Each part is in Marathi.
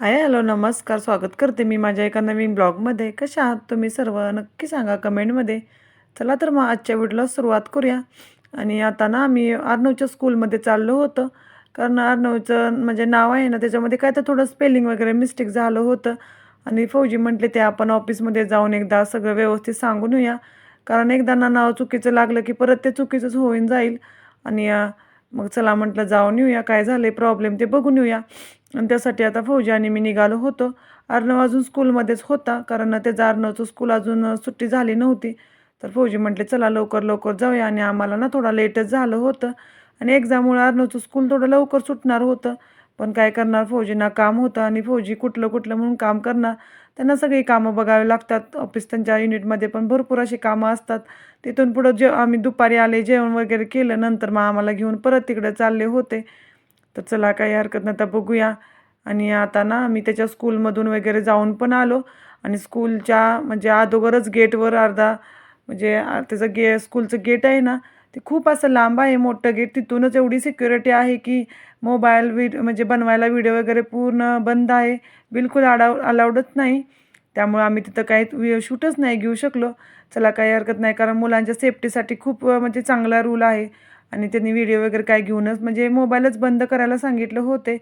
हाय हॅलो नमस्कार स्वागत करते मी माझ्या एका नवीन ब्लॉगमध्ये. कशा आहात तुम्ही सर्व? नक्की सांगा कमेंटमध्ये. चला तर मग आजच्या व्हिडिओला सुरुवात करूया. आणि आता ना आम्ही अर्णवच्या स्कूलमध्ये चाललो होतं. कारण अर्णवचं म्हणजे नाव आहे ना त्याच्यामध्ये काय तर थोडं स्पेलिंग वगैरे मिस्टेक झालं होतं. आणि फौजी म्हटले ते आपण ऑफिसमध्ये जाऊन एकदा सगळं व्यवस्थित सांगून येऊया. कारण एकदा ना नाव चुकीचं लागलं की परत ते चुकीचंच होऊन जाईल. आणि मग चला म्हटलं जाऊन येऊया काय झालं प्रॉब्लेम ते बघून येऊया. आणि त्यासाठी आता फौजी आणि मी निघालो होतो. अर्णव अजून स्कूलमध्येच होता कारण त्याचा अर्णवचं स्कूल अजून सुट्टी झाली नव्हती. तर फौजी म्हटले चला लवकर लवकर जाऊया. आणि आम्हाला ना थोडा लेटच झालं होतं. आणि एक्झाममुळे अर्णवचं स्कूल थोडं लवकर सुटणार होतं. पण काय करणार फौजींना काम होतं आणि फौजी कुठलं कुठलं म्हणून काम करणार. त्यांना सगळी कामं बघावी लागतात. ऑफिस त्यांच्या युनिटमध्ये पण भरपूर अशी कामं असतात. तिथून पुढं जे आम्ही दुपारी आले जेवण वगैरे केलं नंतर मग आम्हाला घेऊन परत तिकडे चालले होते. तर चला काही हरकत नाही आता बघूया. आणि आता ना मी त्याच्या स्कूलमधून वगैरे जाऊन पण आलो. आणि स्कूलच्या म्हणजे अगोदरच गेटवर अर्धा म्हणजे त्याचं गे स्कूलचं गेट आहे ना ते खूप असं लांब आहे मोठं गेट. तिथूनच एवढी सिक्युरिटी आहे की मोबाईल विड म्हणजे बनवायला व्हिडिओ वगैरे पूर्ण बंद आहे. बिलकुल अडाव अलाउडच नाही. त्यामुळे आम्ही तिथं काही शूटच नाही घेऊ शकलो. चला काही हरकत नाही कारण मुलांच्या सेफ्टीसाठी खूप म्हणजे चांगला रूल आहे. आणि त्यांनी व्हिडिओ वगैरे काय घेऊनच म्हणजे मोबाईलच बंद करायला सांगितलं होते.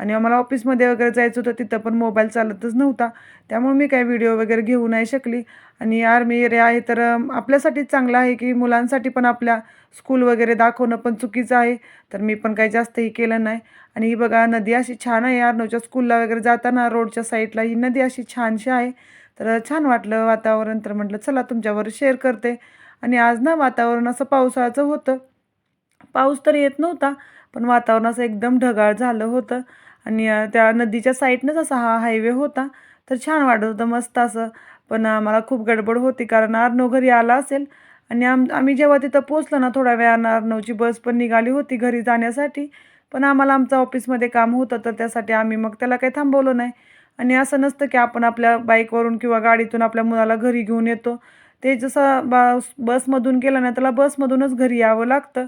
आणि आम्हाला ऑफिसमध्ये वगैरे जायचं होतं तिथं पण मोबाईल चालतच नव्हता. त्यामुळे मी काय व्हिडिओ वगैरे घेऊ नाही शकली. आणि आर्मी एरिया आहे तर आपल्यासाठीच चांगलं आहे की मुलांसाठी पण आपल्या स्कूल वगैरे दाखवणं पण चुकीचं आहे. तर मी पण काही जास्तही केलं नाही. आणि ही बघा नदी अशी छान आहे. अर्नवच्या स्कूलला वगैरे जाताना रोडच्या साईडला ही नदी अशी छानशी आहे. तर छान वाटलं वातावरण. तर म्हटलं चला तुमच्यावर शेअर करते. आणि आज ना वातावरण असं पावसाळ्याचं होतं. पाऊस तर येत नव्हता पण वातावरण असं एकदम ढगाळ झालं होतं. आणि त्या नदीच्या साईडनंच असा हा हायवे होता. तर छान वाटत होतं मस्त असं. पण आम्हाला खूप गडबड होती कारण अर्णव घरी आला असेल. आणि आम आम्ही जेव्हा तिथं पोचलो ना थोड्या वेळानं अर्णवची बस पण निघाली होती घरी जाण्यासाठी. पण आम्हाला आमचं ऑफिसमध्ये काम होतं तर त्यासाठी आम्ही मग त्याला काही थांबवलं नाही. आणि असं नसतं की आपण आपल्या बाईकवरून किंवा गाडीतून आपल्या मुलाला घरी घेऊन येतो. ते जसं बस बसमधून गेलं ना त्याला बसमधूनच घरी यावं लागतं.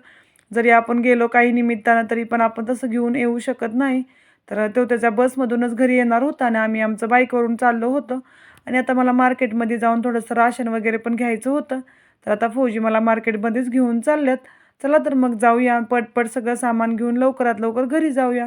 जरी आपण गेलो काही निमित्तानं तरी पण आपण तसं घेऊन येऊ शकत नाही. तर तो त्याच्या बसमधूनच घरी येणार होता आणि आम्ही आमचं बाईकवरून चाललो होतो. आणि आता मला मार्केटमध्ये जाऊन थोडंसं राशन वगैरे पण घ्यायचं होतं. तर आता फौजी मला मार्केटमध्येच घेऊन चालल्यात. चला तर मग जाऊया पटपट सगळं सामान घेऊन लवकरात लवकर घरी जाऊया.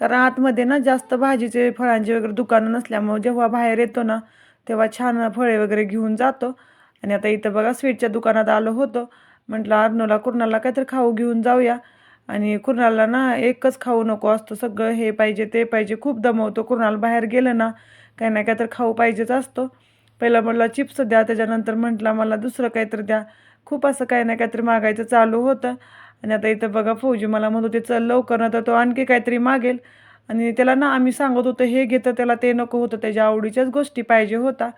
कारण आतमध्ये ना जास्त भाजीचे फळांचे वगैरे दुकानं नसल्यामुळे जेव्हा बाहेर येतो ना तेव्हा छान फळे वगैरे घेऊन जातो. आणि आता इथं बघा स्वीटच्या दुकानात आलो होतो. म्हटलं अर्नोला कुर्णाला काहीतरी खाऊ घेऊन जाऊया. आणि कुर्णाला ना एकच खाऊ नको असतो. सगळं हे पाहिजे ते पाहिजे. खूप दमवतो. कुर्णाला बाहेर गेलं ना काही ना काहीतरी खाऊ पाहिजेच असतो. पहिला म्हटलं चिप्स द्या. त्याच्यानंतर म्हटलं मला दुसरं काहीतरी द्या. खूप असं काही ना काहीतरी मागायचं चालू होतं. आणि आता इथं बघा फौजी मला म्हणत होते चल लवकर ना तर तो आणखी काहीतरी मागेल. आणि त्याला ना आम्ही सांगत होतो हे घेतं त्याला ते नको होतं त्याच्या आवडीच्याच गोष्टी पाहिजे होता.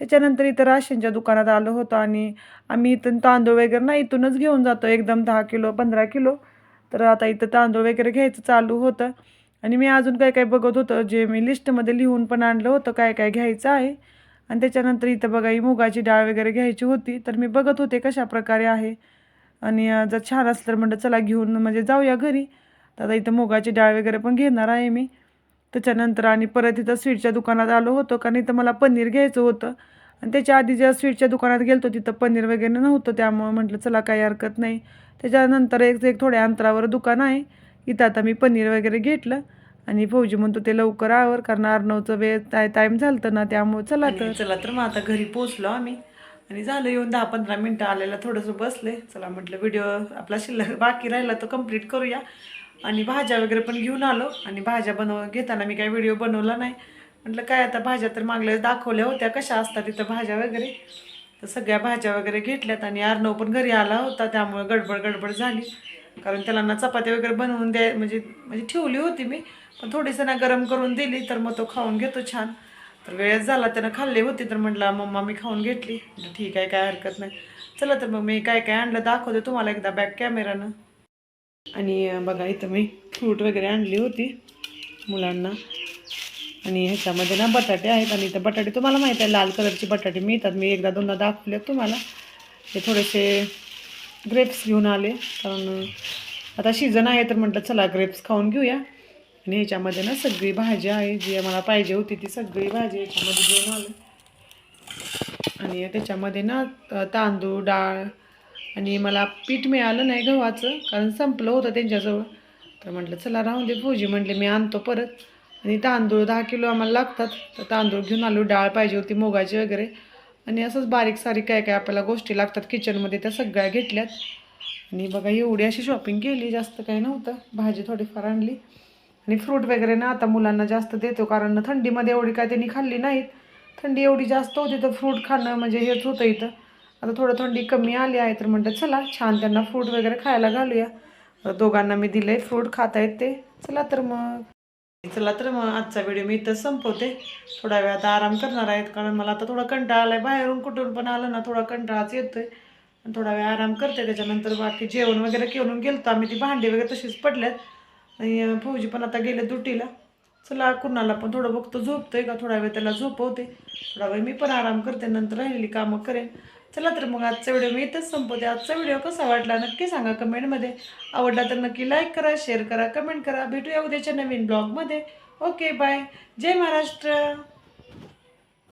त्याच्यानंतर इथं राशनच्या दुकानात आलो होतो आणि आम्ही इथून तांदूळ वगैरे ना इथूनच घेऊन जातो एकदम दहा किलो पंधरा किलो. तर आता इथं तांदूळ वगैरे घ्यायचं चालू होतं. आणि मी अजून काय काय बघत होतं जे मी लिस्टमध्ये लिहून पण आणलं होतं काय काय घ्यायचं आहे. आणि त्याच्यानंतर इथं बघा ही मुगाची डाळ वगैरे घ्यायची होती तर मी बघत होते कशा प्रकारे आहे. आणि जर छान असलं तर म्हणलं चला घेऊन म्हणजे जाऊया घरी. तर आता इथं मुगाची डाळ वगैरे पण घेणार आहे मी. त्याच्यानंतर आणि परत इथं स्वीटच्या दुकानात आलो होतो कारण इथं मला पनीर घ्यायचं होतं. आणि त्याच्या आधी ज्या स्वीटच्या दुकानात गेलतो तिथं पनीर वगैरे नव्हतं त्यामुळं म्हटलं चला काही हरकत नाही. त्याच्यानंतर एक एक थोड्या अंतरावर दुकान आहे. इथं आता मी पनीर वगैरे घेतलं. आणि फौजी म्हणतो ते लवकर आवर कारण अर्णवचं वेळ टाय टाईम झालं ना त्यामुळे चला तर. चला तर मग आता घरी पोचलो आम्ही. आणि झालं येऊन दहा पंधरा मिनटं आलेला थोडंसं बसले. चला म्हटलं व्हिडिओ आपला शिल्लक बाकी राहिला तो कंप्लीट करूया. आणि भाज्या वगैरे पण घेऊन आलो. आणि भाज्या बनव घेताना मी काही व्हिडिओ बनवला नाही. म्हटलं काय आता भाज्या तर मागल्या दाखवल्या होत्या कशा असतात तिथं भाज्या वगैरे? तर सगळ्या भाज्या वगैरे घेतल्यात आणि अर्णव पण घरी आला होता त्यामुळे गडबड गडबड झाली. कारण त्याला ना चपाती वगैरे बनवून द्याय म्हणजे म्हणजे ठेवली होती मी. पण थोडीसं ना गरम करून दिली तर मग तो खाऊन घेतो छान. तर वेळच झाला त्यानं खाल्ली होती तर म्हटलं मम्मा मी खाऊन घेतली. ठीक आहे काय हरकत नाही. चला तर मग मी काय काय आणलं दाखवते तुम्हाला एकदा बॅक कॅमेरानं आणि बघा इथं मी फ्रूट वगैरे आणली होती मुलांना. आणि ह्याच्यामध्ये ना बटाटे आहेत आणि इथं बटाटे तुम्हाला माहीत आहे लाल कलरचे बटाटे मिळतात. मी एकदा दोनदा दाखवले तुम्हाला. हे थोडेसे ग्रेप्स घेऊन आले. कारण आता सीझन आहे तर म्हटलं चला ग्रेप्स खाऊन घेऊया. आणि ह्याच्यामध्ये ना सगळी भाजी आहे जी मला पाहिजे होती ती सगळी भाजी ह्याच्यामध्ये घेऊन आलं. आणि त्याच्यामध्ये ना तांदूळ डाळ आणि मला पीठ मिळालं नाही गव्हाचं कारण संपलं होतं त्यांच्याजवळ. तर म्हटलं चला राहून दे फौजी म्हटले मी आणतो परत. आणि तांदूळ दहा किलो आम्हाला लागतात तर तांदूळ घेऊन आलो. डाळ पाहिजे होती मुगाची वगैरे. आणि असंच बारीक सारीक काय काय आपल्याला गोष्टी लागतात किचनमध्ये त्या सगळ्या घेतल्यात. आणि बघा एवढी अशी शॉपिंग केली जास्त काही नव्हतं. भाजी थोडीफार आणली. आणि फ्रूट वगैरे ना आता मुलांना जास्त देतो कारण थंडीमध्ये एवढी काय त्यांनी खाल्ली नाहीत. थंडी एवढी जास्त होती तर फ्रूट खाणं म्हणजे हेच होतं इथं. आता थोडं थंडी कमी आली आहे तर म्हणतात चला छान त्यांना फ्रूट वगैरे खायला घालूया. दोघांना मी दिले फ्रूट खात आहेत ते. चला तर मग. चला तर मग आजचा व्हिडिओ मी इथं संपवते. थोडा वेळ आता आराम करणार आहेत कारण मला आता थोडा कंटाळा आलाय. बाहेरून कुठून पण आलं ना थोडा कंटाळाच येतोय. आणि थोडा वेळ आराम करते त्याच्यानंतर बाकी जेवण वगैरे घेऊन गेलतो. आम्ही ती भांडी वगैरे तशीच पडल्यात. आणि फौजी पण आता गेले दुटीला. चला कुणाला पण थोडं बघतो. झोपतोय का? थोडा वेळ त्याला झोपवते. थोडा वेळ मी पण आराम करते. नंतर राहिलेली कामं करेन. चला तर मग आजचा व्हिडिओ मी इथंच संपवते. आजचा व्हिडिओ कसा वाटला नक्की सांगा कमेंटमध्ये. आवडला तर नक्की लाईक करा शेअर करा कमेंट करा. भेटूया उद्याच्या नवीन ब्लॉगमध्ये ओके बाय जय महाराष्ट्र.